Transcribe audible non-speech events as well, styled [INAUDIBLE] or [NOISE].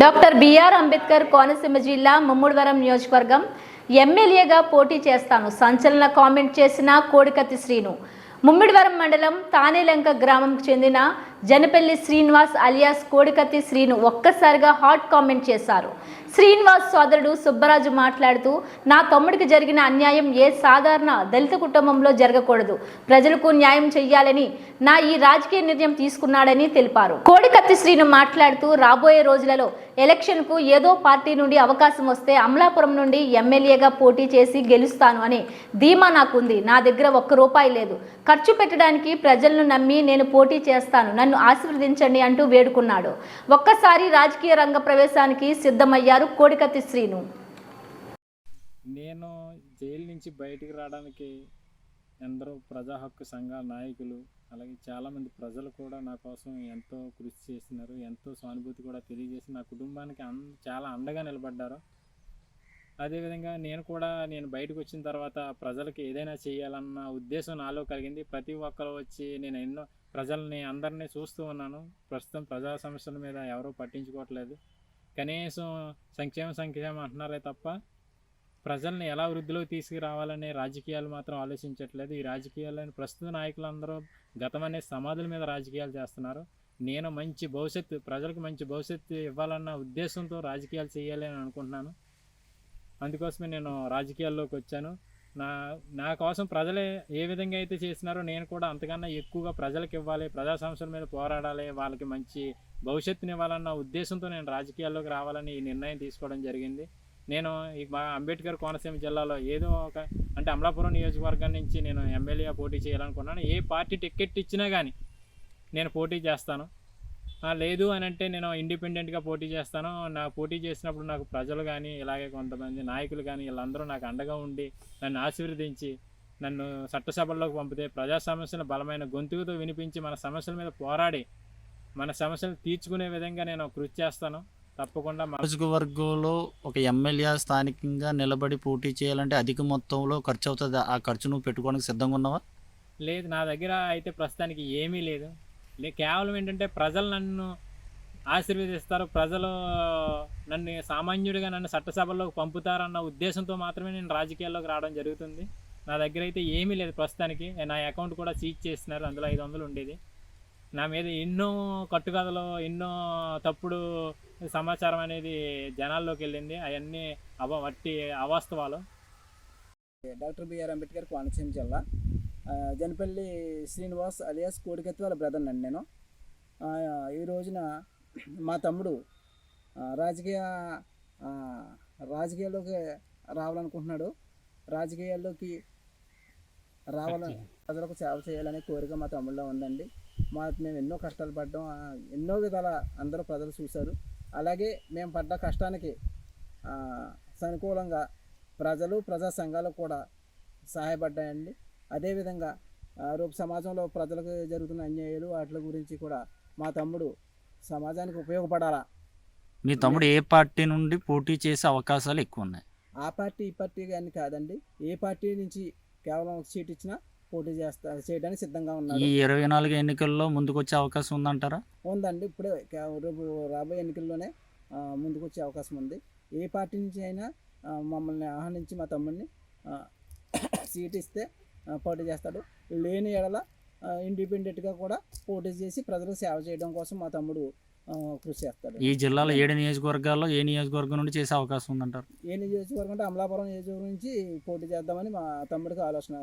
Doctor BR Ambedkar Konaseema జిల్లా ముమ్ముడివరం నియోజకవర్గం ఎమ్మెల్యేగా పోటీ చేస్తాను. సంచలన కామెంట్ చేసిన కోడికత్తి శ్రీను. ముమ్మిడివరం మండలం తానేలంక గ్రామంకు చెందిన జనపల్లి శ్రీనివాస్ అలియాస్ కోడికత్తి శ్రీను ఒక్కసారిగా హాట్ కామెంట్ చేశారు. శ్రీనివాస్ సోదరుడు సుబ్బరాజు మాట్లాడుతూ నా తమ్ముడికి జరిగిన అన్యాయం ఏ సాధారణ దళిత కుటుంబంలో జరగకూడదు. ప్రజలకు న్యాయం చెయ్యాలని నా ఈ రాజకీయ నిర్ణయం తీసుకున్నాడని తెలిపారు. కోడికత్తి శ్రీను మాట్లాడుతూ రాబోయే రోజులలో ఎలక్షన్కు ఏదో పార్టీ నుండి అవకాశం వస్తే అమలాపురం నుండి ఎమ్మెల్యేగా పోటీ చేసి గెలుస్తాను అని ధీమా నాకుంది. నా దగ్గర ఒక్క రూపాయి లేదు. ఖర్చు పెట్టడానికి ప్రజలను నమ్మి నేను పోటీ చేస్తాను. నన్ను ఆశీర్వదించండి అంటూ వేడుకున్నాడు. ఒక్కసారి రాజకీయ రంగ ప్రవేశానికి సిద్ధమయ్యారు కోడికత్తి శ్రీను. నేను జైలు నుంచి బయటికి రావడానికి ఎందరో ప్రజా హక్కు సంఘాల నాయకులు అలాగే చాలామంది ప్రజలు కూడా నా కోసం ఎంతో కృషి చేసినారు ఎంతో సానుభూతి కూడా తెలియజేసి నా కుటుంబానికి అంద చాలా అండగా నిలబడ్డారు. అదేవిధంగా నేను కూడా నేను బయటకు వచ్చిన తర్వాత ప్రజలకు ఏదైనా చేయాలన్న ఉద్దేశం నాలో కలిగింది. ప్రతి ఒక్కరు వచ్చి నేను ఎన్నో ప్రజల్ని అందరినీ చూస్తూ ఉన్నాను. ప్రస్తుతం ప్రజా సమస్యల మీద ఎవరూ పట్టించుకోవట్లేదు. కనీసం సంక్షేమ సంక్షేమం అంటున్నారే తప్ప ప్రజల్ని ఎలా వృద్ధిలోకి తీసుకురావాలనే రాజకీయాలు మాత్రం ఆలోచించట్లేదు. ఈ రాజకీయాలను ప్రస్తుత నాయకులందరూ గతం అనే సమాధుల మీద రాజకీయాలు చేస్తున్నారు. నేను మంచి భవిష్యత్తు ప్రజలకు మంచి భవిష్యత్తు ఇవ్వాలన్న ఉద్దేశంతో రాజకీయాలు చేయాలి అని అనుకుంటున్నాను. అందుకోసమే నేను రాజకీయాల్లోకి వచ్చాను. నా నా కోసం ప్రజలే ఏ విధంగా అయితే చేసినారో నేను కూడా అంతకన్నా ఎక్కువగా ప్రజలకు ఇవ్వాలి ప్రజా సమస్యల మీద పోరాడాలి వాళ్ళకి మంచి భవిష్యత్తుని ఇవ్వాలన్న ఉద్దేశంతో నేను రాజకీయాల్లోకి రావాలని ఈ నిర్ణయం తీసుకోవడం జరిగింది. నేను ఈ మా అంబేద్కర్ కోనసీమ జిల్లాలో ఏదో ఒక అంటే అమలాపురం నియోజకవర్గం నుంచి నేను ఎమ్మెల్యే పోటీ చేయాలనుకున్నాను. ఏ పార్టీ టికెట్ ఇచ్చినా కానీ నేను పోటీ చేస్తాను. లేదు అని అంటే నేను ఇండిపెండెంట్గా పోటీ చేస్తాను. నా పోటీ చేసినప్పుడు నాకు ప్రజలు కానీ ఇలాగే కొంతమంది నాయకులు కానీ వీళ్ళందరూ నాకు అండగా ఉండి నన్ను ఆశీర్వదించి నన్ను చట్టసభల్లోకి పంపితే ప్రజా సమస్యలు బలమైన గొంతుకుతో వినిపించి మన సమస్యల మీద పోరాడి మన సమస్యలు తీర్చుకునే విధంగా నేను కృషి చేస్తాను. తప్పకుండా నియోజకవర్గంలో ఒక ఎమ్మెల్యే స్థానికంగా నిలబడి పోటీ చేయాలంటే అధిక మొత్తంలో ఖర్చు అవుతుంది ఆ ఖర్చు నువ్వు పెట్టుకోవడానికి సిద్ధంగా ఉన్నావా? లేదు నా దగ్గర అయితే ప్రస్తుతానికి ఏమీ లేదు. కేవలం ఏంటంటే ప్రజలు నన్ను ఆశీర్వదిస్తారు ప్రజలు నన్ను సామాన్యుడిగా నన్ను చట్టసభల్లోకి పంపుతారన్న ఉద్దేశంతో మాత్రమే నేను రాజకీయాల్లోకి రావడం జరుగుతుంది. నా దగ్గర అయితే ఏమీ లేదు ప్రస్తుతానికి. నా అకౌంట్ కూడా సీజ్ చేస్తున్నారు అందులో ఐదు వందలు ఉండేది. నా మీద ఎన్నో కట్టుకథలు ఎన్నో తప్పుడు సమాచారం అనేది జనాల్లోకి వెళ్ళింది. అవన్నీ అవ వట్టి అవాస్తవాలు. డాక్టర్ బిఆర్ అంబేద్కర్ కోనసీమ జిల్లా. జనపల్లి శ్రీనివాస్ అలియాస్ కోడికత్తి వాళ్ళ బ్రదర్ అండి నేను ఈ రోజున మా తమ్ముడు రాజకీయ రాజకీయాల్లోకి రావాలనుకుంటున్నాడు. రాజకీయాల్లోకి రావాలని ప్రజలకు సేవ చేయాలనే కోరిక మా తమ్ముళ్ళలో ఉందండి. మా మేము ఎన్నో కష్టాలు పడ్డాం. ఎన్నో విధాల అందరూ ప్రజలు చూశారు. అలాగే మేము పడ్డ కష్టానికి ఆ, సానుకూలంగా ప్రజలు ప్రజా సంఘాలు కూడా సహాయపడ్డాయండి. అదేవిధంగా రేపు సమాజంలో ప్రజలకు జరుగుతున్న అన్యాయాలు వాటి గురించి కూడా మా తమ్ముడు సమాజానికి ఉపయోగపడాలా? మీ తమ్ముడు ఏ పార్టీ నుండి పోటీ చేసే అవకాశాలు ఎక్కువ ఉన్నాయి ఆ పార్టీ ఈ పార్టీ కానీ కాదండి. ఏ పార్టీ నుంచి కేవలం ఒక సీట్ ఇచ్చినా పోటీ చేస్తా చేయడానికి సిద్ధంగా ఈ ఉన్నారు ఇరవై నాలుగు ఎన్నికల్లో ముందుకు వచ్చే అవకాశం ఉందంటారా? ఉందండి. ఇప్పుడే రేపు రాబోయే ఎన్నికల్లోనే ఆ, ముందుకు వచ్చే అవకాశం ఉంది. ఏ పార్టీ నుంచి అయినా మమ్మల్ని ఆహ్వానించి మా తమ్ముడిని [COUGHS] సీట్ ఇస్తే పోటీ చేస్తాడు. లేని ఎడల ఇండిపెండెంట్గా కూడా పోటీ చేసి ప్రజలకు సేవ చేయడం కోసం మా తమ్ముడు కృషి చేస్తాడు. ఈ జిల్లాలో ఏడు నియోజకవర్గాల్లో ఏ నియోజకవర్గం నుండి చేసే అవకాశం ఉందంటారు? ఏ నియోజకవర్గం అంటే అమలాపురం నియోజకవర్గం నుంచి పోటీ చేద్దామని మా తమ్ముడికి ఆలోచన